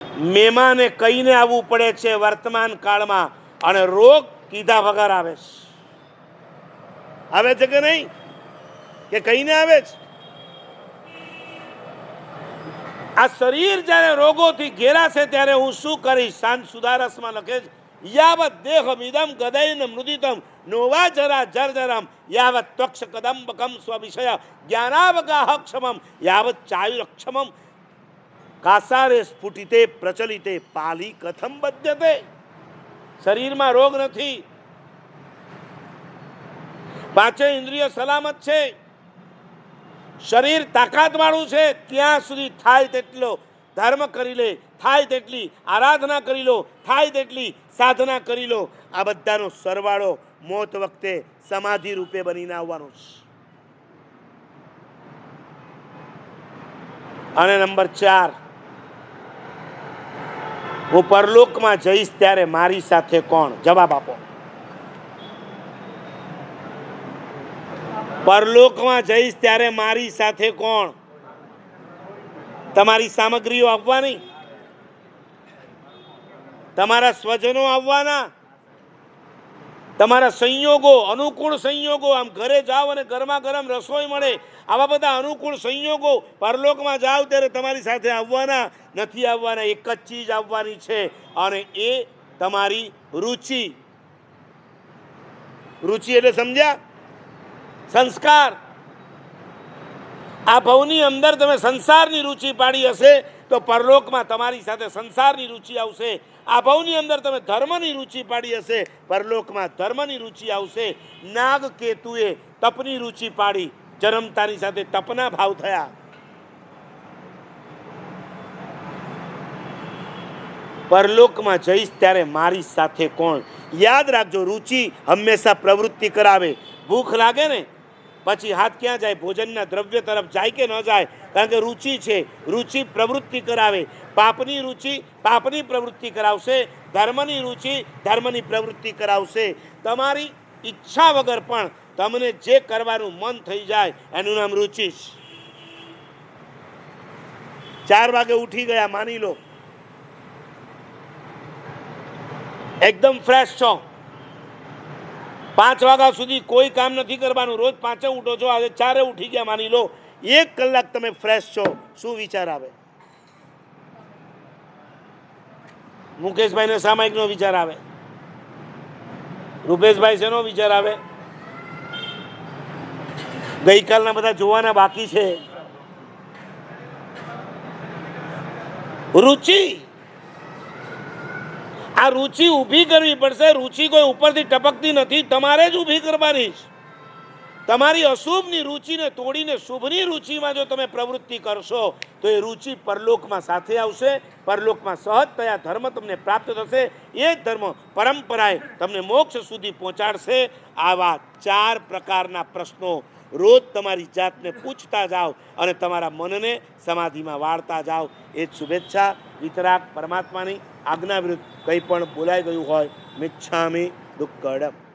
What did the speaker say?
મહેમાને કહીને આવવું પડે છે વર્તમાન કાળમાં અને રોગ કીધા વગર આવે છે. આવે છે કે નહીં? કે કહીને આવે છે? આ શરીર જ્યારે રોગોથી ઘેરાશે ત્યારે હું શું કરીશ? શાંત સુધારસમાં લખે છે, યાવત દેહ મિદમ ગદૈન મૃદિતમ નોવા જરા જર્જરમ યાવત ત્વક્ષ કદંબકમ સ્વવિષય જ્ઞાનાવગાહ ક્ષમમ, યાવત ચાયુરક્ષમમ. કાસારે સ્ફુટિતે પ્રચલિતે, પાલી કથમ બદ્યતે. શરીરમાં રોગ નથી. પાંચે ઇન્દ્રિય સલામત છે. શરીર તાકાતવાળું છે. ત્યાં સુધી થાય તેટલો ધર્મ કરી લે, થાય તેટલી આરાધના કરી લો, થાય તેટલી સાધના કરી લો. આ બધાનો સરવાળો મોત વખતે સમાધિ રૂપે બનીને આવવાનો છે. અને નંબર ચાર હું પરલોકમાં જઈશ ત્યારે મારી સાથે કોણ? જવાબ આપો. પરલોકમાં જઈશ ત્યારે મારી સાથે કોણ? તમારી સામગ્રીઓ આવવાની? તમારા સ્વજનો આવવાના? તમારા સંયોગો, અનુકૂળ સંયોગો, આમ ઘરે જાઓ અને ગરમા ગરમ રસોઈ મળે. આવા બધા અનુકૂળ સંયોગો પરલોકમાં જાઓ ત્યારે તમારી સાથે આવવાના, નથી આવવાના, એક જ ચીજ આવવાની છે. અને એ તમારી રુચિ. રુચિ એટલે સમજ્યા? સંસ્કાર. આ ભવની અંદર તમે સંસારની રુચિ પાડી હશે તો પરલોકમાં તમારી સાથે સંસારની રુચિ આવશે. આ ભાવની અંદર તમે ધર્મની રુચિ પાડી હશે. પરલોકમાં ધર્મની રુચિ આવશે. નાગ કેતુએ તપની રુચિ પાડી. જન્મતાની સાથે તપના ભાવ થયા. પરલોકમાં જઈશ ત્યારે મારી સાથે કોણ? યાદ રાખજો, રુચિ હંમેશા પ્રવૃત્તિ કરાવે. ભૂખ લાગે ને પછી હાથ ક્યાં જાય? ભોજનના દ્રવ્ય તરફ જાય કે ન જાય? કારણ કે રુચિ છે. રુચિ પ્રવૃત્તિ કરાવે. પાપની રુચિ પાપની પ્રવૃત્તિ કરાવશે. ધર્મની રુચિ ધર્મની પ્રવૃત્તિ કરાવશે. તમારી ઈચ્છા વગર પણ તમને જે કરવાનું મન થઈ જાય, એનું નામ રુચિ ચાર વાગે ઉઠી ગયા, માની લો. એકદમ ફ્રેશ છો. પાંચ વાગ્યા સુધી કોઈ કામ નથી કરવાનું. રોજ પાંચે ઉઠો છો, આજે ચારે ઉઠી ગયા, માની લો. એક કલાક તમે ફ્રેશ છો. શું વિચાર આવે? મુકેશભાઈને સામાયિકનો વિચાર આવે. રૂપેશભાઈ શેનો વિચાર આવે? ગઈકાલના બધા જોવાના બાકી છે. રુચિ! આ રુચિ ઊભી કરવી પડશે. રુચિ કોઈ ઉપરથી ટપકતી નથી. તમારે જ ઊભી કરવાની છે. તમારી અશુભની રુચિને તોડીને શુભની રુચિમાં જો તમે પ્રવૃત્તિ કરશો, તો એ રુચિ પરલોકમાં સાથે આવશે. પરલોકમાં સહજતયા ધર્મ તમને પ્રાપ્ત થશે, એ જ ધર્મ પરંપરાએ તમને મોક્ષ સુધી પહોંચાડશે. આવા ચાર પ્રકારના પ્રશ્નો રોજ તમારી જાતને પૂછતા જાઓ અને તમારા મનને સમાધિમાં વાળતા જાઓ. એ જ શુભેચ્છા. વિતરાગ પરમાત્માની આજ્ઞા વિરુદ્ધ કંઈ પણ બોલાઈ ગયું હોય મિચ્છામી દુક્કડમ